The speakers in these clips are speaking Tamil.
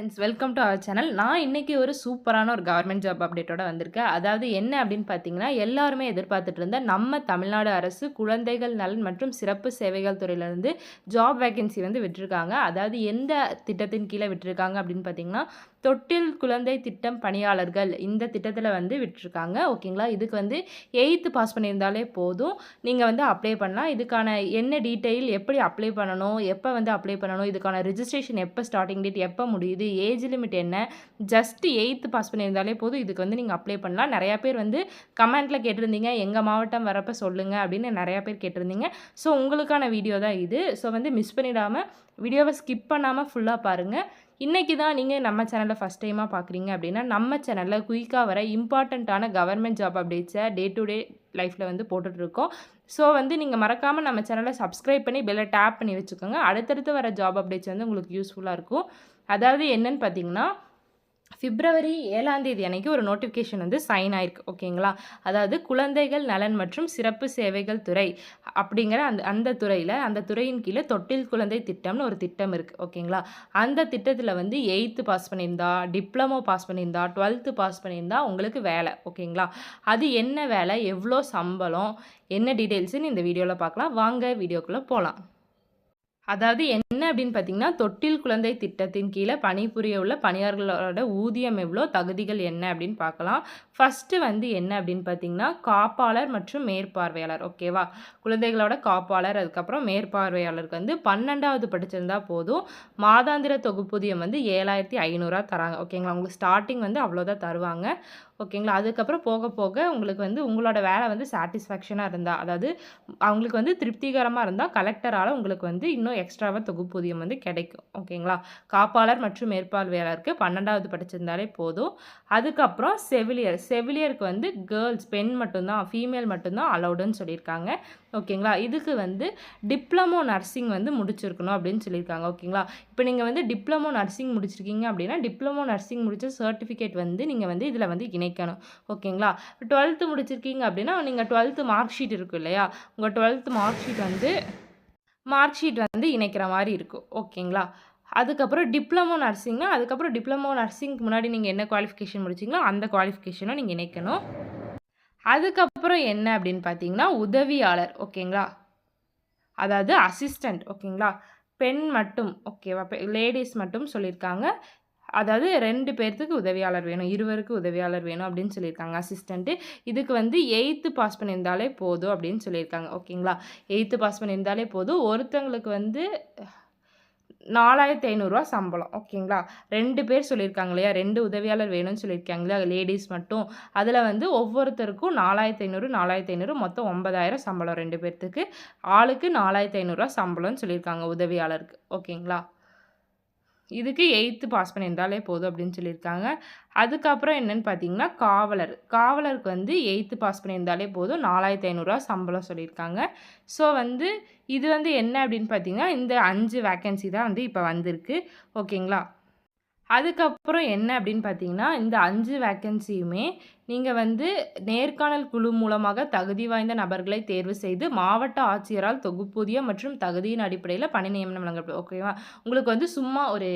Friends welcome to our channel நான் இன்றைக்கி ஒரு சூப்பரான ஒரு கவர்மெண்ட் ஜாப் அப்டேட்டோட வந்திருக்கேன். அதாவது என்ன அப்படின்னு பார்த்தீங்கன்னா எல்லாருமே எதிர்பார்த்துட்டு இருந்த நம்ம தமிழ்நாடு அரசு குழந்தைகள் நலன் மற்றும் சிறப்பு சேவைகள் துறையிலேருந்து ஜாப் வேகன்சி வந்து விட்டுருக்காங்க. அதாவது எந்த திட்டத்தின் கீழே விட்டுருக்காங்க அப்படின்னு பார்த்தீங்கன்னா தொட்டில் குழந்தை திட்டம் பணியாளர்கள் இந்த திட்டத்தில் வந்து விட்டுருக்காங்க. ஓகேங்களா? இதுக்கு வந்து எயித்து பாஸ் பண்ணியிருந்தாலே போதும். நீங்கள் வந்து அப்ளை பண்ணலாம். இதுக்கான என்ன டீட்டெயில் எப்படி அப்ளை பண்ணணும் எப்போ வந்து அப்ளை பண்ணணும் இதுக்கான ரிஜிஸ்ட்ரேஷன் எப்போ ஸ்டார்டிங் டேட் எப்போ முடியுது ஏஜ் லிமிட் என்ன? ஜஸ்ட் எயித்து பாஸ் பண்ணியிருந்தாலே போதும். இதுக்கு வந்து நீங்கள் அப்ளை பண்ணலாம். நிறையா பேர் வந்து கமெண்ட்டில் கேட்டிருந்தீங்க. எங்கள் மாவட்டம் வரப்போ சொல்லுங்கள் அப்படின்னு நிறையா பேர் கேட்டிருந்தீங்க. ஸோ உங்களுக்கான வீடியோ தான் இது. ஸோ வந்து மிஸ் பண்ணிடாமல் வீடியோவை ஸ்கிப் பண்ணாமல் ஃபுல்லாக பாருங்கள் இன்றைக்கி தான் நீங்கள் நம்ம சேனலில் ஃபஸ்ட் டைமாக பார்க்குறீங்க அப்படின்னா நம்ம சேனலில் குயிக்காக வர இம்பார்ட்டண்ட்டான கவர்மெண்ட் ஜாப் அப்டேட்ஸை டே டு டே லைஃப்பில் வந்து போட்டுட்ருக்கோம். ஸோ வந்து நீங்கள் மறக்காமல் நம்ம சேனலை சப்ஸ்கிரைப் பண்ணி பெல்லை டேப் பண்ணி வச்சுக்கோங்க. அடுத்தடுத்து வர ஜாப் அப்டேட்ஸ் வந்து உங்களுக்கு யூஸ்ஃபுல்லாக இருக்கும். அதாவது என்னென்னு பார்த்தீங்கன்னா பிப்ரவரி ஏழாம் தேதி அன்னைக்கு ஒரு நோட்டிஃபிகேஷன் வந்து சைன் ஆயிருக்கு ஓகேங்களா அதாவது குழந்தைகள் நலன் மற்றும் சிறப்பு சேவைகள் துறை அப்படிங்கிற அந்த அந்த துறையில் அந்த துறையின் கீழே தொட்டில் குழந்தை திட்டம்னு ஒரு திட்டம் இருக்குது ஓகேங்களா அந்த திட்டத்தில் வந்து எயித்து பாஸ் பண்ணியிருந்தா டிப்ளமோ பாஸ் பண்ணியிருந்தா டுவெல்த்து பாஸ் பண்ணியிருந்தா உங்களுக்கு வேலை ஓகேங்களா அது என்ன வேலை எவ்வளோ சம்பளம் என்ன டீட்டெயில்ஸுன்னு இந்த வீடியோவில் பார்க்கலாம். வாங்க வீடியோக்குள்ளே போகலாம் அதாவது என் அப்படின்னு பார்த்தீங்கன்னா தொட்டில் குழந்தை திட்டத்தின் கீழே பணிபுரிய உள்ள பணியாளர்களோட ஊதியம் எவ்வளோ தகுதிகள் என்ன அப்படின்னு பார்க்கலாம். ஃபஸ்ட்டு வந்து என்ன அப்படின்னு பார்த்தீங்கன்னா காப்பாளர் மற்றும் மேற்பார்வையாளர் ஓகேவா குழந்தைகளோட காப்பாளர் அதுக்கப்புறம் மேற்பார்வையாளருக்கு வந்து பன்னெண்டாவது படிச்சிருந்தா போதும். மாதாந்திர தொகுப்பூதியம் வந்து ஏழாயிரத்தி ஐநூறுரூவா தராங்க ஓகேங்களா உங்களுக்கு ஸ்டார்டிங் வந்து அவ்வளோதான் தருவாங்க. ஓகேங்களா? அதுக்கப்புறம் போக போக உங்களுக்கு வந்து உங்களோட வேலை வந்து சாட்டிஸ்ஃபேக்ஷனாக இருந்தால் அதாவது அவங்களுக்கு வந்து திருப்திகரமாக இருந்தால் கலெக்டரால் உங்களுக்கு வந்து இன்னும் எக்ஸ்ட்ராவாக தொகுப்பூதியம் வந்து கிடைக்கும். ஓகேங்களா? காப்பாளர் மற்றும் மேற்பார்வையாளருக்கு பன்னெண்டாவது படிச்சிருந்தாலே போதும். அதுக்கப்புறம் செவிலியர் செவிலியருக்கு வந்து கேர்ள்ஸ் பெண் மட்டும்தான் ஃபீமேல் மட்டும்தான் அலௌடுன்னு சொல்லியிருக்காங்க. ஓகேங்களா? இதுக்கு வந்து டிப்ளமோ நர்சிங் வந்து முடிச்சிருக்கணும் அப்படின்னு சொல்லியிருக்காங்க. ஓகேங்களா? இப்போ நீங்கள் வந்து டிப்ளமோ நர்சிங் முடிச்சிருக்கீங்க அப்படின்னா டிப்ளமோ நர்சிங் முடித்த சர்டிஃபிகேட் வந்து நீங்கள் வந்து இதில் வந்து இணைக்கணும். ஓகேங்களா? டுவெல்த்து முடிச்சிருக்கீங்க அப்படின்னா நீங்கள் டுவெல்த்து மார்க் ஷீட் இருக்கும் இல்லையா? உங்கள் டுவெல்த்து மார்க் ஷீட் வந்து மார்க் ஷீட் வந்து இணைக்கிற மாதிரி இருக்கும் ஓகேங்களா? அதுக்கப்புறம் டிப்ளமோ நர்சிங்னா அதுக்கப்புறம் டிப்ளமோ நர்சிங்க்கு முன்னாடி நீங்கள் என்ன குவாலிஃபிகேஷன் முடிச்சிங்களோ அந்த குவாலிஃபிகேஷனும் நீங்கள் இணைக்கணும். அதுக்கப்புறம் என்ன அப்படின்னு பார்த்தீங்கன்னா உதவியாளர் ஓகேங்களா? அதாவது அசிஸ்டண்ட் ஓகேங்களா? பெண் மட்டும் ஓகேவா? லேடிஸ் மட்டும் சொல்லியிருக்காங்க. அதாவது ரெண்டு பேர்த்துக்கு உதவியாளர் வேணும் இருவருக்கு உதவியாளர் வேணும் அப்படின்னு சொல்லியிருக்காங்க அசிஸ்டண்ட்டு இதுக்கு வந்து எயித்து பாஸ் பண்ணியிருந்தாலே போதும் அப்படின்னு சொல்லியிருக்காங்க ஓகேங்களா? எயித்து பாஸ் பண்ணியிருந்தாலே போதும். ஒருத்தங்களுக்கு வந்து நாலாயிரத்தி ஐநூறுரூவா சம்பளம் ஓகேங்களா? ரெண்டு பேர் சொல்லியிருக்காங்க இல்லையா? ரெண்டு உதவியாளர் வேணும்னு சொல்லியிருக்காங்க இல்லையா? லேடிஸ் மட்டும். அதில் வந்து ஒவ்வொருத்தருக்கும் நாலாயிரத்தி ஐநூறு நாலாயிரத்தி ஐநூறு மொத்தம் ஒன்பதாயிரம் சம்பளம் ரெண்டு பேர்த்துக்கு. ஆளுக்கு நாலாயிரத்தி ஐநூறுரூவா சம்பளம்னு சொல்லியிருக்காங்க உதவியாளருக்கு ஓகேங்களா? இதுக்கு எயித்து பாஸ் பண்ணியிருந்தாலே போதும் அப்படின்னு சொல்லியிருக்காங்க. அதுக்கப்புறம் என்னென்னு பார்த்தீங்கன்னா காவலர். காவலருக்கு வந்து எயித்து பாஸ் பண்ணியிருந்தாலே போதும். நாலாயிரத்தி ஐநூறுரூவா சம்பளம் சொல்லியிருக்காங்க. ஸோ வந்து இது வந்து என்ன அப்படின்னு பார்த்தீங்கன்னா இந்த அஞ்சு வேக்கன்சி தான் வந்து இப்போ வந்திருக்கு. ஓகேங்களா அதுக்கப்புறம் என்ன அப்படின்னு பார்த்தீங்கன்னா இந்த அஞ்சு வேக்கன்சியுமே நீங்கள் வந்து நேர்காணல் குழு மூலமாக தகுதி வாய்ந்த நபர்களை தேர்வு செய்து மாவட்ட ஆட்சியரால் தொகுப்பூதியம் மற்றும் தகுதியின் அடிப்படையில் பணி நியமனம் வழங்கப்படும். ஓகேவா உங்களுக்கு வந்து சும்மா ஒரு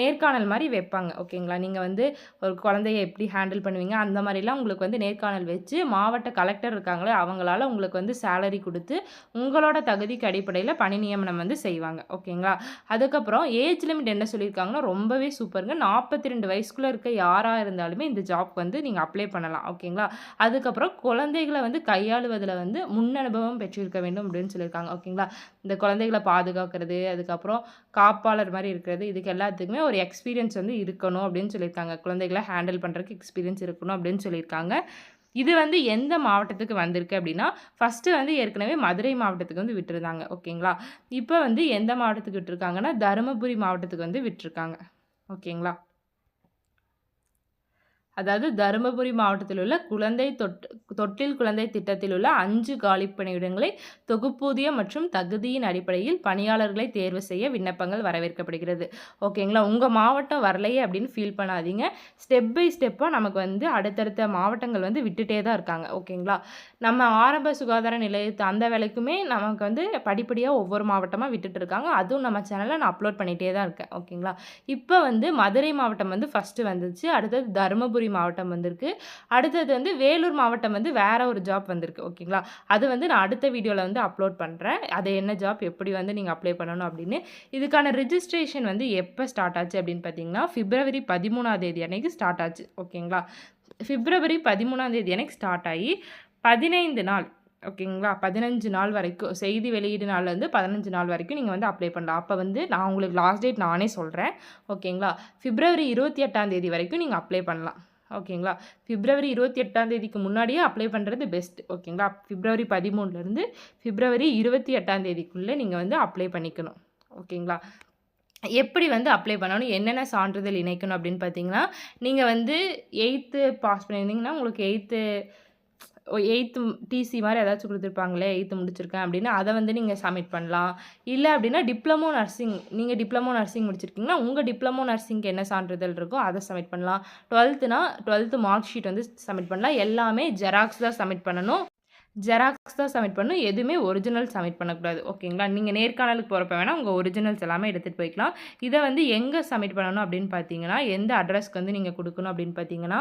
நேர்காணல் மாதிரி வைப்பாங்க. ஓகேங்களா நீங்கள் வந்து ஒரு குழந்தைய எப்படி ஹேண்டில் பண்ணுவீங்க? அந்த மாதிரிலாம் உங்களுக்கு வந்து நேர்காணல் வச்சு மாவட்ட கலெக்டர் இருக்காங்களே அவங்களால உங்களுக்கு வந்து சேலரி கொடுத்து உங்களோட தகுதிக்கு அடிப்படையில் பணி நியமனம் வந்து செய்வாங்க. ஓகேங்களா அதுக்கப்புறம் ஏஜ் லிமிட் என்ன சொல்லியிருக்காங்கன்னா ரொம்பவே சூப்பருங்க நாற்பத்தி ரெண்டு வயசுக்குள்ளே இருக்க யாராக இருந்தாலுமே இந்த ஜாப் வந்து நீங்கள் அப்ளை பண்ணலாம். ஓகேங்களா? அதுக்கப்புறம் குழந்தைகளை வந்து கையாளுவதில் வந்து முன் அனுபவம் பெற்றிருக்க வேண்டும் அப்படின்னு சொல்லியிருக்காங்க ஓகேங்களா? இந்த குழந்தைகளை பாதுகாக்கிறது அதுக்கப்புறம் காப்பாளர் மாதிரி இருக்கிறது இதுக்கு எல்லாத்துக்குமே ஒரு எக்ஸ்பீரியன்ஸ் வந்து இருக்கணும் அப்படின்னு சொல்லியிருக்காங்க. குழந்தைகளை ஹேண்டில் பண்ணுறதுக்கு எக்ஸ்பீரியன்ஸ் இருக்கணும் அப்படின்னு சொல்லியிருக்காங்க. இது வந்து எந்த மாவட்டத்துக்கு வந்திருக்கு அப்படின்னா ஃபஸ்ட்டு வந்து ஏற்கனவே மதுரை மாவட்டத்துக்கு வந்து விட்டுருந்தாங்க ஓகேங்களா? இப்போ வந்து எந்த மாவட்டத்துக்கு விட்டுருக்காங்கன்னா தருமபுரி மாவட்டத்துக்கு வந்து விட்டுருக்காங்க ஓகேங்களா? அதாவது தருமபுரி மாவட்டத்தில் உள்ள குழந்தை தொட் தொட்டில் குழந்தை திட்டத்தில் உள்ள அஞ்சு காலி பணியிடங்களை தொகுப்பூதியம் மற்றும் தகுதியின் அடிப்படையில் பணியாளர்களை தேர்வு செய்ய விண்ணப்பங்கள் வரவேற்கப்படுகிறது. ஓகேங்களா? உங்கள் மாவட்டம் வரலையே அப்படின்னு ஃபீல் பண்ணாதீங்க. ஸ்டெப் பை ஸ்டெப்பாக நமக்கு வந்து அடுத்தடுத்த மாவட்டங்கள் வந்து விட்டுட்டே தான் இருக்காங்க. ஓகேங்களா? நம்ம ஆரம்ப சுகாதார நிலையத்தை அந்த வேலைக்குமே நமக்கு வந்து படிப்படியாக ஒவ்வொரு மாவட்டமாக விட்டுட்டு இருக்காங்க. அதுவும் நம்ம சேனலில் நான் அப்லோட் பண்ணிகிட்டே தான் இருக்கேன். ஓகேங்களா? இப்போ வந்து மதுரை மாவட்டம் வந்து ஃபஸ்ட்டு வந்துச்சு. அடுத்தது தருமபுரி மாவட்டம் வந்திருக்கு. அடுத்தது வந்து வேலூர் மாவட்டம் வந்து வேற ஒரு ஜாப் வந்திருக்கு ஓகேங்களா? அது வந்து நான் அடுத்த வீடியோவில் வந்து அப்லோட் பண்ணுறேன் அது என்ன ஜாப் எப்படி வந்து நீங்கள் அப்ளை பண்ணணும் அப்படின்னு. இதுக்கான ரிஜிஸ்ட்ரேஷன் வந்து எப்போ ஸ்டார்ட் ஆச்சு அப்படின்னு பார்த்தீங்கன்னா பிப்ரவரி பதிமூணாம் தேதி அன்னைக்கு ஸ்டார்ட் ஆச்சு ஓகேங்களா? பிப்ரவரி பதிமூணாம் தேதி அன்னைக்கு ஸ்டார்ட் ஆகி பதினைந்து நாள் ஓகேங்களா? பதினஞ்சு நாள் வரைக்கும் செய்தி வெளியீடு நாள்லேருந்து பதினஞ்சு நாள் வரைக்கும் நீங்கள் வந்து அப்ளை பண்ணலாம். அப்போ வந்து நான் உங்களுக்கு லாஸ்ட் டேட் நானே சொல்கிறேன் ஓகேங்களா? பிப்ரவரி இருபத்தி எட்டாம் தேதி வரைக்கும் நீங்கள் அப்ளை பண்ணலாம். ஓகேங்களா? பிப்ரவரி இருபத்தி எட்டாம் தேதிக்கு முன்னாடியே அப்ளை பண்ணுறது பெஸ்ட் ஓகேங்களா? பிப்ரவரி பதிமூணுலேருந்து பிப்ரவரி இருபத்தி எட்டாம் தேதிக்குள்ளே நீங்கள் வந்து அப்ளை பண்ணிக்கணும். ஓகேங்களா? எப்படி வந்து அப்ளை பண்ணணும்? என்னென்ன சான்றிதழ் இணைக்கணும் அப்படின்னு பார்த்தீங்கன்னா நீங்கள் வந்து எயித்து பாஸ் பண்ணியிருந்தீங்கன்னா உங்களுக்கு எயித்து எயித்து டிசி மாதிரி ஏதாச்சும் கொடுத்துருப்பாங்களே எயித்து முடிச்சிருக்கேன் அப்படின்னு அதை வந்து நீங்கள் சப்மிட் பண்ணலாம். இல்லை அப்படின்னா டிப்ளமோ நர்சிங் நீங்கள் டிப்ளமோ நர்சிங் முடிச்சிருக்கீங்கன்னா உங்கள் டிப்ளமோ நர்சிங்க்கு என்ன சான்றிதழ் இருக்கோ அதை சப்மிட் பண்ணலாம். டுவெல்த்துனா டுவெல்த்து மார்க் ஷீட் வந்து சப்மிட் பண்ணலாம். எல்லாமே ஜெராக்ஸ் தான் சப்மிட் பண்ணணும். ஜெராக்ஸ் தான் சப்மிட் பண்ணணும். எதுவுமே ஒரிஜினல் சப்மிட் பண்ணக்கூடாது. ஓகேங்களா? நீங்கள் நேர்காணலுக்கு போகிறப்ப வேணால் உங்கள் ஒரிஜினல்ஸ் எல்லாமே எடுத்துகிட்டு போய்க்கலாம். இதை வந்து எங்கே சப்மிட் பண்ணணும் அப்படின்னு பார்த்தீங்கன்னா எந்த அட்ரஸ்க்கு வந்து நீங்கள் கொடுக்கணும் அப்படின்னு பார்த்தீங்கன்னா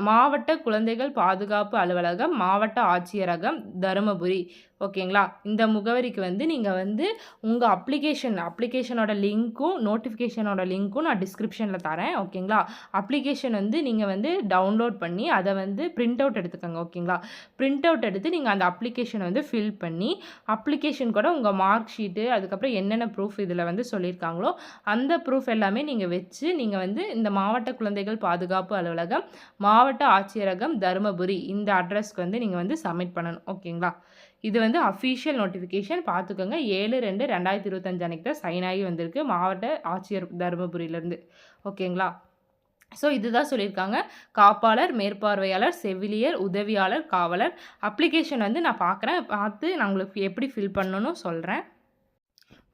மாவட்ட குழந்தைகள் பாதுகாப்பு அலுவலகம் மாவட்ட ஆட்சியரகம் தருமபுரி. ஓகேங்களா? இந்த முகவரிக்கு வந்து நீங்கள் வந்து உங்கள் அப்ளிகேஷன் அப்ளிகேஷனோட லிங்க்கும் நோட்டிஃபிகேஷனோட லிங்க்கும் நான் டிஸ்கிரிப்ஷனில் தரேன் ஓகேங்களா? அப்ளிகேஷன் வந்து நீங்கள் வந்து டவுன்லோட் பண்ணி அதை வந்து பிரிண்ட் அவுட் எடுத்துக்கோங்க ஓகேங்களா? பிரிண்ட் அவுட் எடுத்து நீங்கள் அந்த அப்ளிகேஷனை வந்து ஃபில் பண்ணி அப்ளிகேஷன் கூட உங்கள் மார்க் ஷீட்டு அதுக்கப்புறம் என்னென்ன ப்ரூஃப் இதில் வந்து சொல்லியிருக்காங்களோ அந்த ப்ரூஃப் எல்லாமே நீங்கள் வச்சு நீங்கள் வந்து இந்த மாவட்ட குழந்தைகள் பாதுகாப்பு அலுவலகம் மாவட்ட ஆட்சியரகம் தருமபுரி இந்த அட்ரஸ்க்கு வந்து நீங்கள் வந்து சப்மிட் பண்ணணும் ஓகேங்களா? இது வந்து அஃபீஷியல் நோட்டிஃபிகேஷன் பார்த்துக்கோங்க. ஏழு ரெண்டு ரெண்டாயிரத்தி இருபத்தஞ்சு அன்றைக்கி தான் சைன் ஆகி வந்திருக்கு. மாவட்ட ஆட்சியர் தருமபுரியிலேருந்து. ஓகேங்களா? ஸோ இதுதான் சொல்லியிருக்காங்க. காப்பாளர் மேற்பார்வையாளர் செவிலியர் உதவியாளர் காவலர். அப்ளிகேஷன் வந்து நான் பார்க்குறேன். பார்த்து நான் உங்களுக்கு எப்படி ஃபில் பண்ணணும்னு சொல்கிறேன்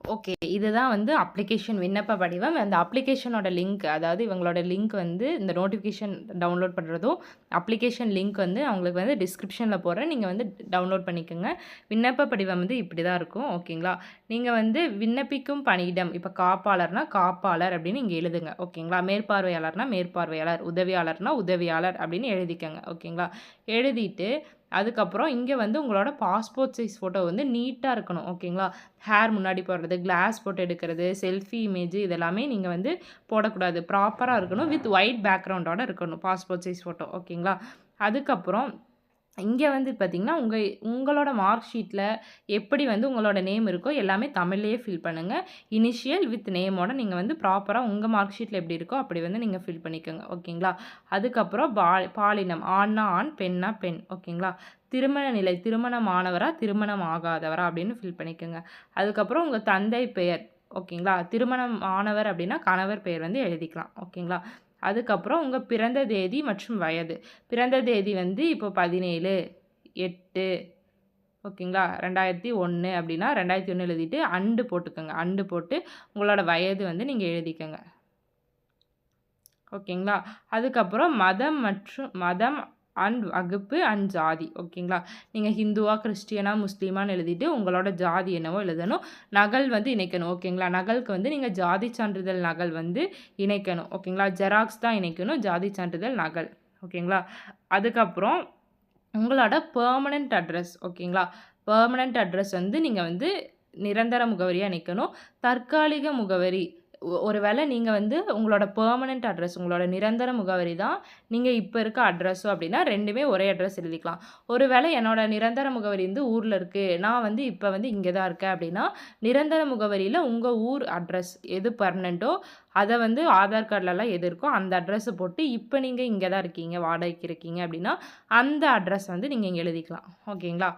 ஓகே. இதுதான் வந்து அப்ளிகேஷன் விண்ணப்ப படிவம் அந்த அப்ளிகேஷனோட லிங்க் அதாவது இவங்களோட லிங்க் வந்து இந்த நோட்டிஃபிகேஷன் டவுன்லோட் பண்ணுறதும் அப்ளிகேஷன் லிங்க் வந்து அவங்களுக்கு வந்து டிஸ்கிரிப்ஷனில் போடுறேன் நீங்கள் வந்து டவுன்லோட் பண்ணிக்கோங்க. விண்ணப்ப படிவம் வந்து இப்படி தான் இருக்கும். ஓகேங்களா? நீங்கள் வந்து விண்ணப்பிக்கும் பணியிடம் இப்போ காப்பாளர்னா காப்பாளர் அப்படின்னு இங்கே எழுதுங்க. ஓகேங்களா? மேற்பார்வையாளர்னா மேற்பார்வையாளர் உதவியாளர்னா உதவியாளர் அப்படின்னு எழுதிக்கோங்க. ஓகேங்களா? எழுதிட்டு அதுக்கப்புறம் இங்கே வந்து உங்களோட பாஸ்போர்ட் சைஸ் ஃபோட்டோ வந்து நீட்டாக இருக்கணும் ஓகேங்களா ஹேர் முன்னாடி போடுறது கிளாஸ் போட்டு எடுக்கிறது செல்ஃபி இமேஜ் இதெல்லாமே நீங்கள் வந்து போடக்கூடாது. ப்ராப்பராக இருக்கணும் வித் ஒயிட் பேக்ரவுண்டோட இருக்கணும் பாஸ்போர்ட் சைஸ் ஃபோட்டோ ஓகேங்களா அதுக்கப்புறம் இங்கே வந்து பார்த்திங்கன்னா உங்கள் உங்களோட மார்க் ஷீட்டில் எப்படி வந்து உங்களோட நேம் இருக்கோ எல்லாமே தமிழ்லேயே ஃபில் பண்ணுங்கள் இனிஷியல் வித் நேமோட நீங்கள் வந்து ப்ராப்பராக உங்கள் மார்க் ஷீட்டில் எப்படி இருக்கோ அப்படி வந்து நீங்கள் ஃபில் பண்ணிக்கோங்க. ஓகேங்களா? அதுக்கப்புறம் பா பாலினம் ஆண்னா ஆண் பெண்ணா பெண். ஓகேங்களா? திருமண நிலை திருமணமானவரா திருமணம் ஆகாதவரா அப்படின்னு ஃபில் பண்ணிக்கோங்க. அதுக்கப்புறம் உங்கள் தந்தை பெயர். ஓகேங்களா? திருமணம் ஆனவர் அப்படின்னா கணவர் பெயர் வந்து எழுதிக்கலாம். ஓகேங்களா? அதுக்கப்புறம் உங்கள் பிறந்த தேதி மற்றும் வயது. பிறந்த தேதி வந்து இப்போ பதினேழு எட்டு ஓகேங்களா? ரெண்டாயிரத்தி ஒன்று அப்படின்னா ரெண்டாயிரத்தி ஒன்று எழுதிட்டு அண்டு போட்டுக்கோங்க. அண்டு போட்டு உங்களோட வயது வந்து நீங்கள் எழுதிக்கோங்க. ஓகேங்களா? அதுக்கப்புறம் மதம் மற்றும் மதம் அண்ட் வகுப்பு அண்ட் ஜாதி ஓகேங்களா? நீங்கள் ஹிந்துவா கிறிஸ்டியனா முஸ்லீமான்னு எழுதிட்டு உங்களோட ஜாதி என்னவோ எழுதணும். நகல் வந்து இணைக்கணும். ஓகேங்களா? நகலுக்கு வந்து நீங்கள் ஜாதி சான்றிதழ் நகல் வந்து இணைக்கணும். ஓகேங்களா? ஜெராக்ஸ் தான் இணைக்கணும். ஜாதி சான்றிதழ் நகல். ஓகேங்களா? அதுக்கப்புறம் உங்களோட பெர்மனண்ட் அட்ரஸ் ஓகேங்களா? பெர்மனண்ட் அட்ரஸ் வந்து நீங்கள் வந்து நிரந்தர முகவரியாக நிற்கணும் தற்காலிக முகவரி. ஒரு வேளை நீங்கள் வந்து உங்களோட பெர்மனெண்ட் அட்ரஸ் உங்களோட நிரந்தர முகவரி தான் நீங்கள் இப்போ இருக்க அட்ரஸும் அப்படின்னா ரெண்டுமே ஒரே அட்ரஸ் எழுதிக்கலாம். ஒரு வேளை என்னோட நிரந்தர முகவரி வந்து ஊரில் இருக்குது நான் வந்து இப்போ வந்து இங்கே தான் இருக்கேன் அப்படின்னா நிரந்தர முகவரியில் உங்கள் ஊர் அட்ரஸ் எது பர்மனெண்ட்டோ அதை வந்து ஆதார் கார்டிலலாம் எது இருக்கோ அந்த அட்ரஸை போட்டு இப்போ நீங்கள் இங்கே தான் இருக்கீங்க வாடகைக்கு இருக்கீங்க அப்படின்னா அந்த அட்ரஸ் வந்து நீங்கள் இங்கே எழுதிக்கலாம். ஓகேங்களா?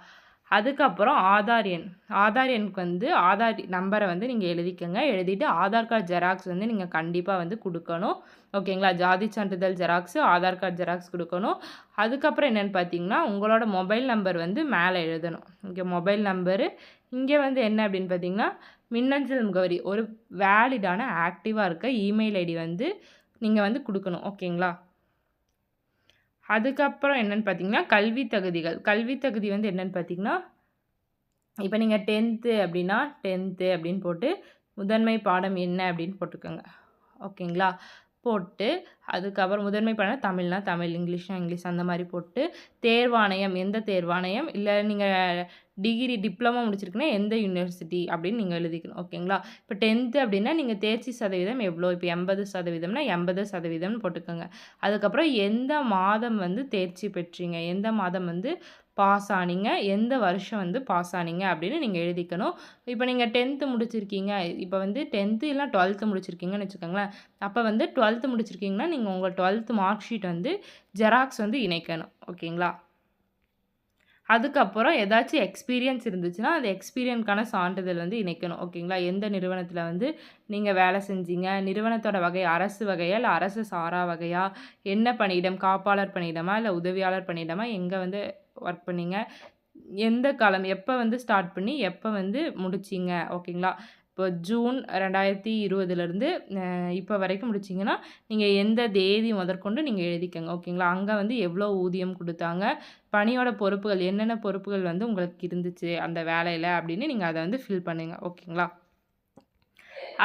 அதுக்கப்புறம் ஆதார் எண். ஆதார் எண்ணுக்கு வந்து ஆதார் நம்பரை வந்து நீங்கள் எழுதிக்கங்க. எழுதிட்டு ஆதார் கார்டு ஜெராக்ஸ் வந்து நீங்கள் கண்டிப்பாக வந்து கொடுக்கணும். ஓகேங்களா? ஜாதி சான்றிதழ் ஜெராக்ஸு ஆதார் கார்டு ஜெராக்ஸ் கொடுக்கணும். அதுக்கப்புறம் என்னென்னு பார்த்தீங்கன்னா உங்களோட மொபைல் நம்பர் வந்து மேலே எழுதணும். இங்கே மொபைல் நம்பரு. இங்கே வந்து என்ன அப்படின்னு பார்த்தீங்கன்னா மின்னஞ்சல் முகவரி. ஒரு வேலிடான ஆக்டிவாக இருக்க இமெயில் ஐடி வந்து நீங்கள் வந்து கொடுக்கணும். ஓகேங்களா? அதுக்கப்புறம் என்னென்னு பார்த்தீங்கன்னா கல்வி தகுதிகள். கல்வி தகுதி வந்து என்னென்னு பார்த்தீங்கன்னா இப்போ நீங்கள் டென்த்து அப்படின்னா டென்த்து அப்படின்னு போட்டு முதன்மை பாடம் என்ன அப்படின்னு போட்டுக்கோங்க. ஓகேங்களா? போட்டு அதுக்கப்புறம் முதன்மை பாடம் தமிழ்னா தமிழ் இங்கிலீஷ்னா இங்கிலீஷ் அந்த மாதிரி போட்டு தேர்வாணையம் எந்த தேர்வாணையம்? இல்லை நீங்கள் டிகிரி டிப்ளமோ முடிச்சிருக்குன்னா எந்த யூனிவர்சிட்டி? அப்படின்னு நீங்கள் எழுதிக்கணும். ஓகேங்களா? இப்போ டென்த்து அப்படின்னா நீங்கள் தேர்ச்சி சதவீதம் எவ்வளோ? இப்போ எண்பது சதவீதம்னா எண்பது சதவீதம்னு போட்டுக்கோங்க. அதுக்கப்புறம் எந்த மாதம் வந்து தேர்ச்சி பெற்றீங்க? எந்த மாதம் வந்து பாஸ் ஆனீங்க. எந்த வருஷம் வந்து பாஸ் ஆனீங்க அப்படின்னு நீங்கள் எழுதிக்கணும். இப்போ நீங்கள் டென்த்து முடிச்சிருக்கீங்க. இப்போ வந்து டென்த்து இல்லை டுவெல்த்து முடிச்சிருக்கீங்கன்னு வச்சுக்கோங்களேன். அப்போ வந்து டுவெல்த்து முடிச்சிருக்கீங்கன்னா நீங்கள் உங்கள் டுவெல்த்து மார்க் ஷீட் வந்து ஜெராக்ஸ் வந்து இணைக்கணும். ஓகேங்களா? அதுக்கப்புறம் ஏதாச்சும் எக்ஸ்பீரியன்ஸ் இருந்துச்சுன்னா அந்த எக்ஸ்பீரியன்ஸ்க்கான சான்றிதழ் வந்து இணைக்கணும். ஓகேங்களா எந்த நிறுவனத்தில் வந்து நீங்கள் வேலை செஞ்சீங்க? நிறுவனத்தோட வகை அரசு வகையா? இல்லை அரசு சாரா வகையா? என்ன பணியிடம்? காப்பாளர் பணியிடமா? இல்லை உதவியாளர் பணியிடமா? எங்கே வந்து ஒர்க் பண்ணீங்க? எந்த காலம்? எப்போ வந்து ஸ்டார்ட் பண்ணி எப்போ வந்து முடிச்சிங்க? ஓகேங்களா இப்போ ஜூன் ரெண்டாயிரத்தி இருபதுலேருந்து இப்போ வரைக்கும் முடிச்சிங்கன்னா நீங்கள் எந்த தேதி முதற்கொண்டு நீங்கள் எழுதிக்கங்க ஓகேங்களா? அங்கே வந்து எவ்வளோ ஊதியம் கொடுத்தாங்க பணியோட பொறுப்புகள் என்னென்ன பொறுப்புகள் வந்து உங்களுக்கு இருந்துச்சு அந்த வேலையில் அப்படின்னு நீங்கள் அதை வந்து ஃபில் பண்ணுங்கள் ஓகேங்களா?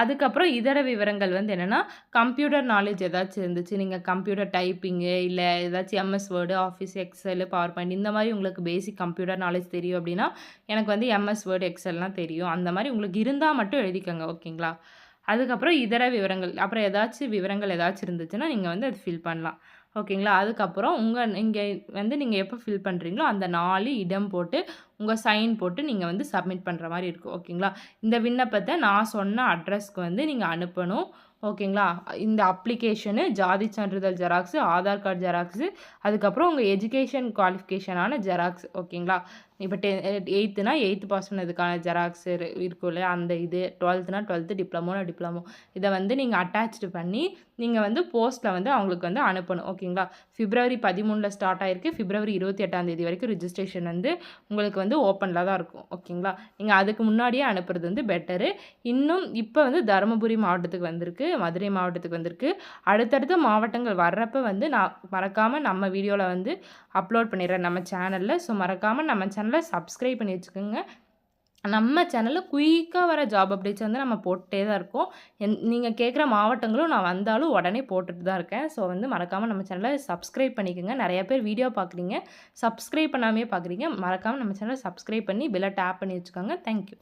அதுக்கப்புறம் இதர விவரங்கள் வந்து என்னென்னா கம்ப்யூட்டர் நாலேஜ் ஏதாச்சும் இருந்துச்சு. நீங்கள் கம்ப்யூட்டர் டைப்பிங்கு இல்லை ஏதாச்சும் MS Word Office Excel PowerPoint இந்த மாதிரி உங்களுக்கு பேசிக் கம்ப்யூட்டர் நாலேஜ் தெரியும் அப்படின்னா எனக்கு வந்து எம்எஸ் வேர்டு எக்ஸல்லாம் தெரியும். அந்த மாதிரி உங்களுக்கு இருந்தால் மட்டும் எழுதிக்கோங்க ஓகேங்களா அதுக்கப்புறம் இதர விவரங்கள் அப்புறம் ஏதாச்சும் விவரங்கள் ஏதாச்சும் இருந்துச்சுன்னா நீங்கள் வந்து அது ஃபில் பண்ணலாம். ஓகேங்களா? அதுக்கப்புறம் உங்கள் இங்கே வந்து நீங்கள் எப்போ ஃபில் பண்ணுறீங்களோ அந்த நாலு இடம் போட்டு உங்கள் சைன் போட்டு நீங்கள் வந்து சப்மிட் பண்ணுற மாதிரி இருக்கும். ஓகேங்களா? இந்த விண்ணப்பத்தை நான் சொன்ன அட்ரஸ்க்கு வந்து நீங்கள் அனுப்பணும். ஓகேங்களா? இந்த அப்ளிகேஷனு ஜாதி சான்றிதழ் ஜெராக்ஸு ஆதார் கார்டு ஜெராக்ஸு அதுக்கப்புறம் உங்கள் எஜுகேஷன் குவாலிஃபிகேஷனான ஜெராக்ஸ் ஓகேங்களா? இப்போ டெ எயித்துனா எயித்து பாஸ் பண்ணதுக்கான ஜெராக்ஸ் இருக்கும் இல்லையா? அந்த இது. டுவெல்த்துனா டுவெல்த்து டிப்ளமோனா டிப்ளமோ. இதை வந்து நீங்கள் அட்டாச்சு பண்ணி நீங்கள் வந்து போஸ்ட்டில் வந்து அவங்களுக்கு வந்து அனுப்பணும். ஓகேங்களா? ஃபிப்ரவரி பதிமூணில் ஸ்டார்ட் ஆகிருக்கு பிப்ரவரி இருபத்தி எட்டாம் தேதி வரைக்கும் ரிஜிஸ்ட்ரேஷன் வந்து உங்களுக்கு வந்து ஓப்பனில் தான் இருக்கும். ஓகேங்களா? நீங்கள் அதுக்கு முன்னாடியே அனுப்புறது வந்து பெட்டரு இன்னும் இப்போ வந்து தருமபுரி மாவட்டத்துக்கு வந்திருக்கு. மதுரை மாவட்டத்துக்கு வந்திருக்கு. அடுத்தடுத்த மாவட்டங்கள் வர்றப்ப வந்து நான் மறக்காமல் நம்ம வீடியோவில் வந்து அப்லோட் பண்ணிடுறேன் நம்ம சேனலில் ஸோ மறக்காமல் நம்ம சேனல் சேனலை சப்ஸ்கிரைப் பண்ணி வச்சுக்கோங்க. நம்ம சேனலில் குயிக்காக வர ஜாப் அப்டேட்ஸ் வந்து நம்ம போட்டே தான் இருக்கோம். என் நீங்கள் கேட்குற மாவட்டங்களும் நான் வந்தாலும் உடனே போட்டுட்டு தான் இருக்கேன். ஸோ வந்து மறக்காமல் நம்ம சேனலை சப்ஸ்கிரைப் பண்ணிக்கோங்க. நிறைய பேர் வீடியோ பார்க்குறீங்க சப்ஸ்கிரைப் பண்ணாமே பார்க்குறீங்க மறக்காமல் நம்ம சேனலை சப்ஸ்கிரைப் பண்ணி பில்லை டேப் பண்ணி வச்சுக்கோங்க. தேங்க்யூ